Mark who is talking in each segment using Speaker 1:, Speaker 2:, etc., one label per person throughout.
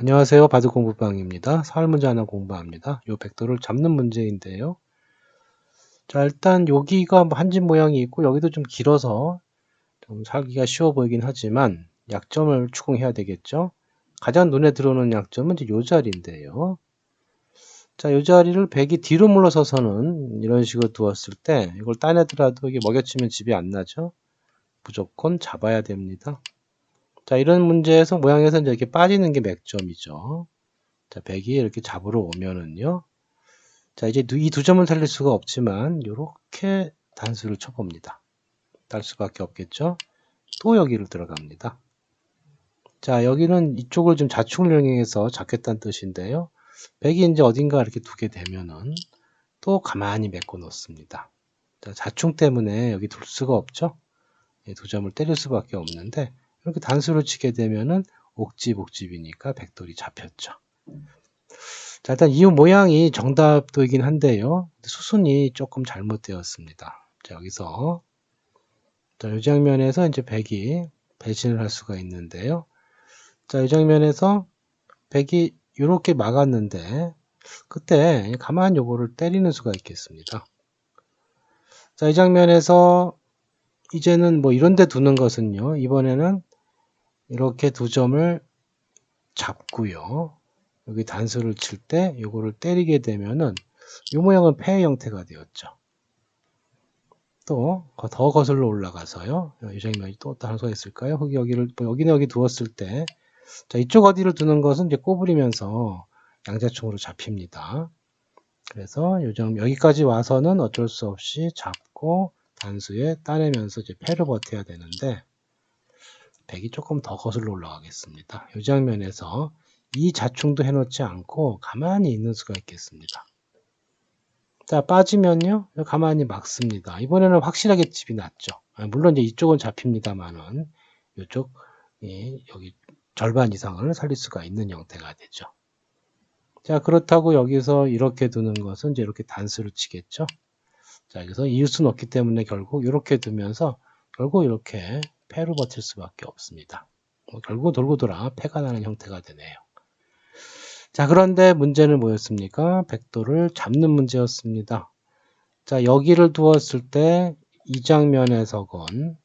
Speaker 1: 안녕하세요. 바드 공부방입니다. 사활 문제 하나 공부합니다. 요 벡터를 잡는 문제인데요. 자, 일단 여기가 뭐 한집 모양이 있고 여기도 좀 길어서 좀 살기가 쉬워 보이긴 하지만 약점을 추궁해야 되겠죠. 가장 눈에 들어오는 약점은 이제 요 자리인데요. 자, 요 자리를 백이 뒤로 물러서서는 이런 식으로 두었을 때 이걸 따내더라도 이게 먹여치면 집이 안 나죠. 무조건 잡아야 됩니다. 자, 이런 문제에서 모양에서 이렇게 빠지는 게 맥점이죠. 자, 100이 이렇게 잡으러 오면은요. 자, 이제 이 두 점을 살릴 수가 없지만, 이렇게 단수를 쳐봅니다. 딸 수밖에 없겠죠. 또 여기를 들어갑니다. 자, 여기는 이쪽을 좀 자축을 영역해서 잡겠다는 뜻인데요. 100이 이제 어딘가 이렇게 두게 되면은 또 가만히 메꿔 놓습니다. 자, 자충 때문에 여기 둘 수가 없죠. 두 점을 때릴 수밖에 없는데 이렇게 단수를 치게 되면은 옥집 옥집이니까 백돌이 잡혔죠. 자 일단 이 모양이 정답도이긴 한데요. 수순이 조금 잘못되었습니다. 자 여기서 자, 이 장면에서 이제 백이 배신을 할 수가 있는데요. 자, 이 장면에서 백이 이렇게 막았는데 그때 가만히 요거를 때리는 수가 있겠습니다. 자, 이 장면에서 이제는 뭐 이런 데 두는 것은요. 이번에는 이렇게 두 점을 잡고요. 여기 단수를 칠 때 이거를 때리게 되면은 이 모양은 폐 형태가 되었죠. 또 더 거슬러 올라가서요. 이 장면이 또 다른 수가 있을까요? 여기 여기를 뭐 여기는 여기 두었을 때 자, 이쪽 어디를 두는 것은 이제 꼬부리면서 양자충으로 잡힙니다. 그래서 요점 여기까지 와서는 어쩔 수 없이 잡고 단수에 따내면서 이제 패를 버텨야 되는데 100이 조금 더 거슬러 올라가겠습니다. 이 장면에서 이 자충도 해놓지 않고 가만히 있는 수가 있겠습니다. 자 빠지면요 가만히 막습니다. 이번에는 확실하게 집이 났죠. 아, 물론 이제 이쪽은 잡힙니다만은 이쪽 여기 절반 이상을 살릴 수가 있는 형태가 되죠. 자 그렇다고 여기서 이렇게 두는 것은 이제 이렇게 단수를 치겠죠. 자 여기서 이웃은 없기 때문에 결국 이렇게 두면서 결국 이렇게 패로 버틸 수밖에 없습니다. 뭐 결국 돌고 돌아 패가 나는 형태가 되네요. 자, 그런데 문제는 뭐였습니까? 백도를 잡는 문제였습니다. 자, 여기를 두었을 때 이 장면에서건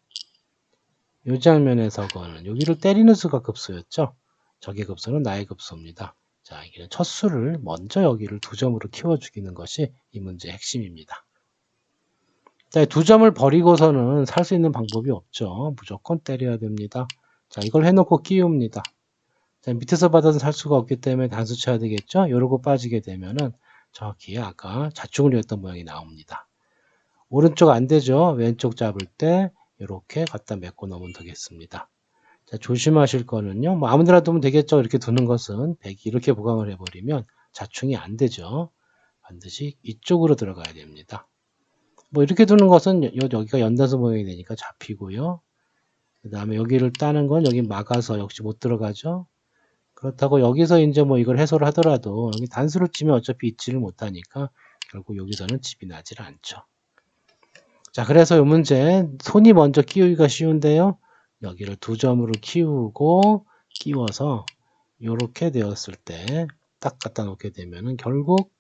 Speaker 1: 이 장면에서건 여기를 때리는 수가 급소였죠. 적의 급소는 나의 급소입니다. 자, 이게 첫 수를 먼저 여기를 두 점으로 키워 죽이는 것이 이 문제의 핵심입니다. 자, 두 점을 버리고서는 살 수 있는 방법이 없죠. 무조건 때려야 됩니다. 자, 이걸 해놓고 끼웁니다. 자, 밑에서 받아서 살 수가 없기 때문에 단수 쳐야 되겠죠? 이러고 빠지게 되면은 정확히 아까 자충을 했던 모양이 나옵니다. 오른쪽 안 되죠? 왼쪽 잡을 때 이렇게 갖다 메고 넣으면 되겠습니다. 자, 조심하실 거는요. 뭐 아무데나 두면 되겠죠. 이렇게 두는 것은 100이 이렇게 보강을 해버리면 자충이 안 되죠. 반드시 이쪽으로 들어가야 됩니다. 뭐 이렇게 두는 것은 여 기가 연단수 모양이 되니까 잡히고요. 그 다음에 여기를 따는 건 여기 막아서 역시 못 들어가죠. 그렇다고 여기서 이제 뭐 이걸 해소를 하더라도 여기 단수를 치면 어차피 있지를 못하니까 결국 여기서는 집이 나질 않죠. 자, 그래서 이 문제 손이 먼저 끼우기가 쉬운데요. 여기를 두 점으로 키우고 끼워서 이렇게 되었을 때 딱 갖다 놓게 되면은 결국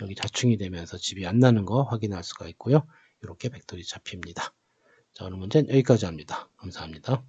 Speaker 1: 여기 자충이 되면서 집이 안 나는 거 확인할 수가 있고요. 이렇게 벡터리 잡힙니다. 자, 오늘 문제는 여기까지 합니다. 감사합니다.